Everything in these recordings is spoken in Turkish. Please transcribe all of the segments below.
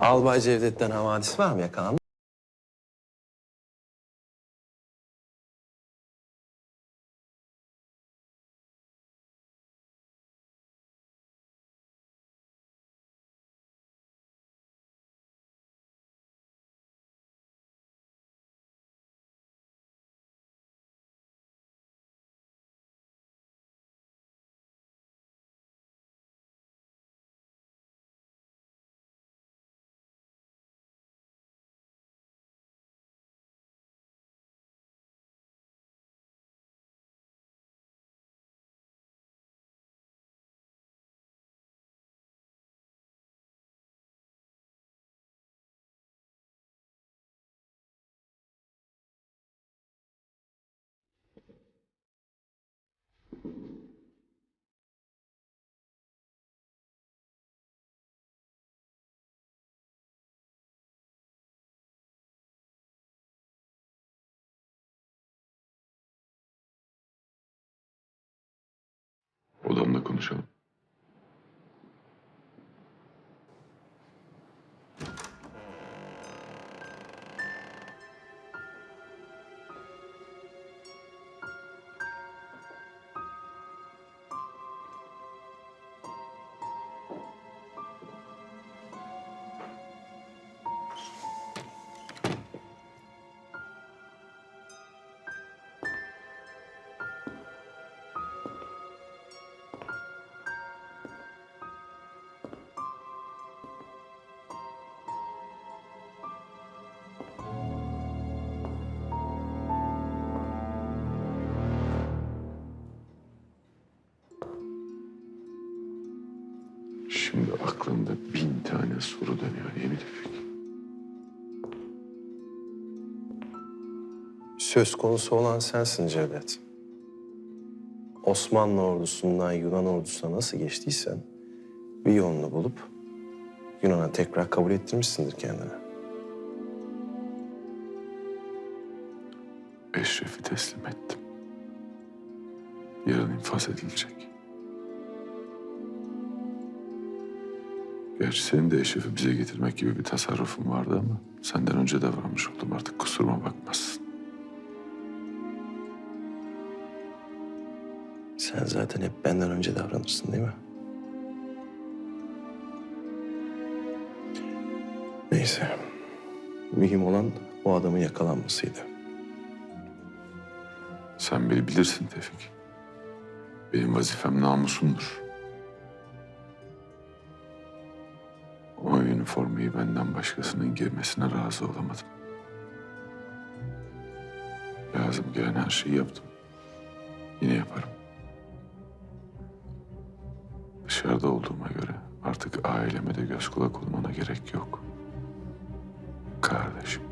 Albay Cevdet'ten havadis var mı yakalandı? Odamda konuşalım. Şimdi aklımda bin tane soru dönüyor mi Tevfik? Söz konusu olan sensin Cevdet. Osmanlı ordusundan Yunan ordusuna nasıl geçtiysen bir yolunu bulup Yunan'a tekrar kabul ettirmişsindir kendini. Eşref'i teslim ettim. Yarın infaz edilecek. Gerçi senin de Eşref'i bize getirmek gibi bir tasarrufun vardı ama senden önce davranmış oldum artık kusuruma bakmazsın. Sen zaten hep benden önce davranırsın değil mi? Neyse. Mühim olan o adamın yakalanmasıydı. Sen beni bilirsin Tevfik. Benim vazifem namusumdur. O üniformayı benden başkasının girmesine razı olamadım. Lazım gelen her şeyi yaptım. Yine yaparım. Dışarıda olduğuma göre artık aileme de göz kulak olmana gerek yok. Kardeşim.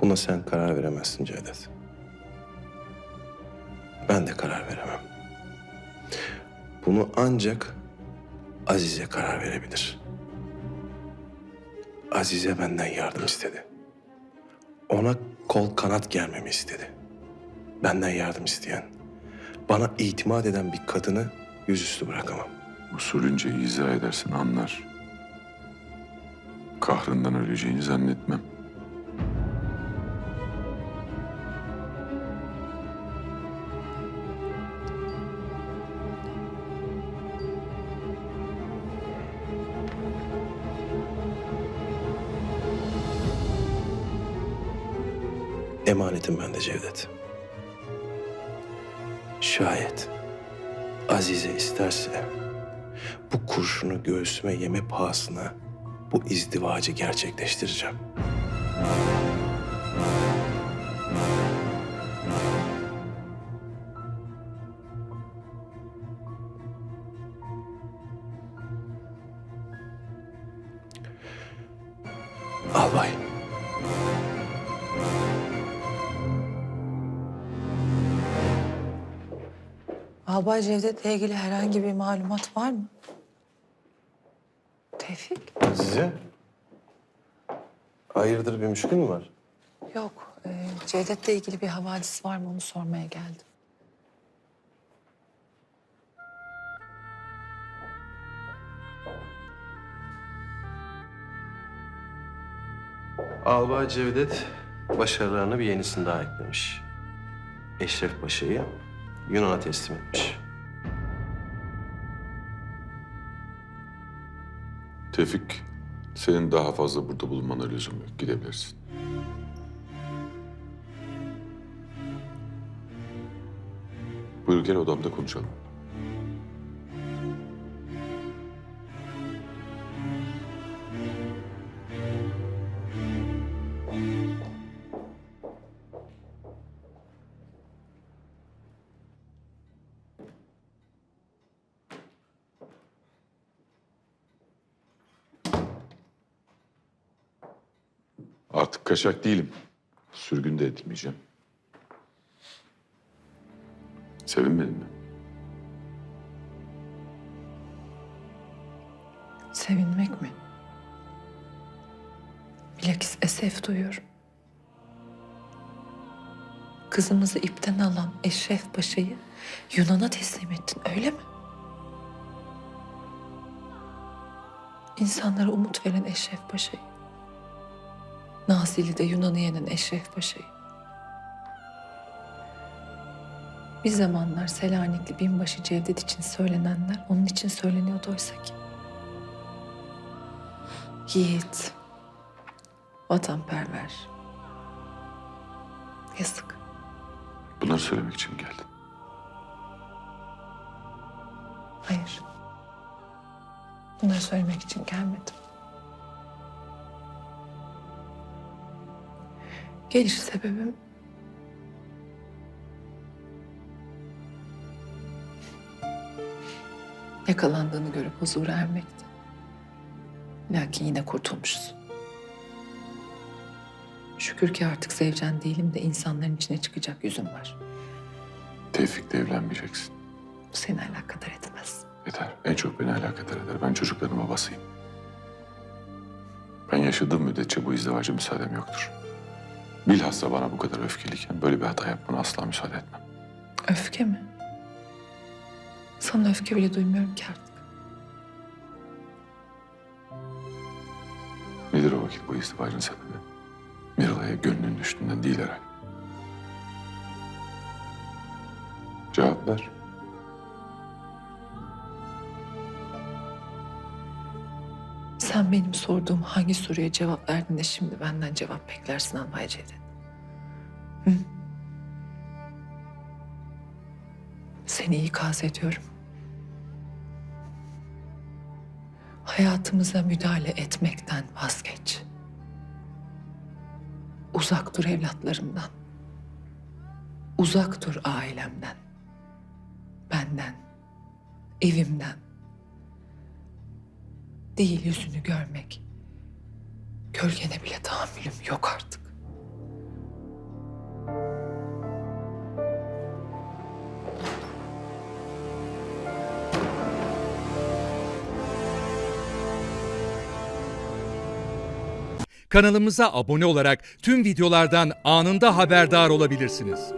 Buna sen karar veremezsin Cevdet. Bunu ancak Azize karar verebilir. Azize benden yardım istedi. Ona kol kanat germemi istedi. Benden yardım isteyen, bana itimat eden bir kadını yüzüstü bırakamam. Usulünce izah edersin anlar. Kahrından öleceğini zannetmem. Emanetim bende Cevdet. Şayet Azize isterse bu kurşunu göğsüme yeme pahasına bu izdivacı gerçekleştireceğim. Albay Cevdet'le ilgili herhangi bir malumat var mı? Tevfik, Azize? Hayırdır bir müşkül mü var? Yok. E, Cevdet'le ilgili bir havadis var mı onu sormaya geldim. Albay Cevdet başarılarına bir yenisini daha eklemiş. Eşref Paşa'yı Yunan'a teslim etmiş. Tevfik, senin daha fazla burada bulunmana lüzum yok. Gidebilirsin. Buyur gel odamda konuşalım. Artık kaçak değilim. Sürgün de edilmeyeceğim. Sevinmedin mi? Sevinmek mi? Bilakis esef duyuyorum. Kızımızı ipten alan Eşref Paşa'yı Yunan'a teslim ettin öyle mi? İnsanlara umut veren Eşref Paşa'yı. Nazilli'de Yunan'ı yenen Eşref Paşa'yı. Bir zamanlar Selanikli binbaşı Cevdet için söylenenler onun için söyleniyordu oysa ki. Yiğit, vatanperver. Yazık. Bunları söylemek için mi geldin? Hayır. Bunları söylemek için gelmedim. Geliş sebebim... Yakalandığını görüp huzura ermekti. Lakin yine kurtulmuşsun. Şükür ki artık sevcen değilim de insanların içine çıkacak yüzüm var. Tevfik'le evlenmeyeceksin. Bu seni alakadar etmez. Yeter. En çok beni alakadar eder. Ben çocukların babasıyım. Ben yaşadığım müddetçe bu izdivaca müsaadem yoktur. Bilhassa bana bu kadar öfkeliyken böyle bir hata yapmana asla müsaade etmem. Öfke mi? Sana öfke bile duymuyorum ki artık. Nedir o vakit bu izdivacın sebebi? Mirala'ya gönlün düştüğünden değil herhalde. Cevap ver. Sen benim sorduğum hangi soruya cevap verdin de şimdi benden cevap beklersin Albay Cevdet? Hı? Seni ikaz ediyorum. Hayatımıza müdahale etmekten vazgeç. Uzak dur evlatlarımdan. Uzak dur ailemden. Benden. Evimden değil yüzünü görmek. Gölgene bile tahammülüm yok artık. Kanalımıza abone olarak tüm videolardan anında haberdar olabilirsiniz.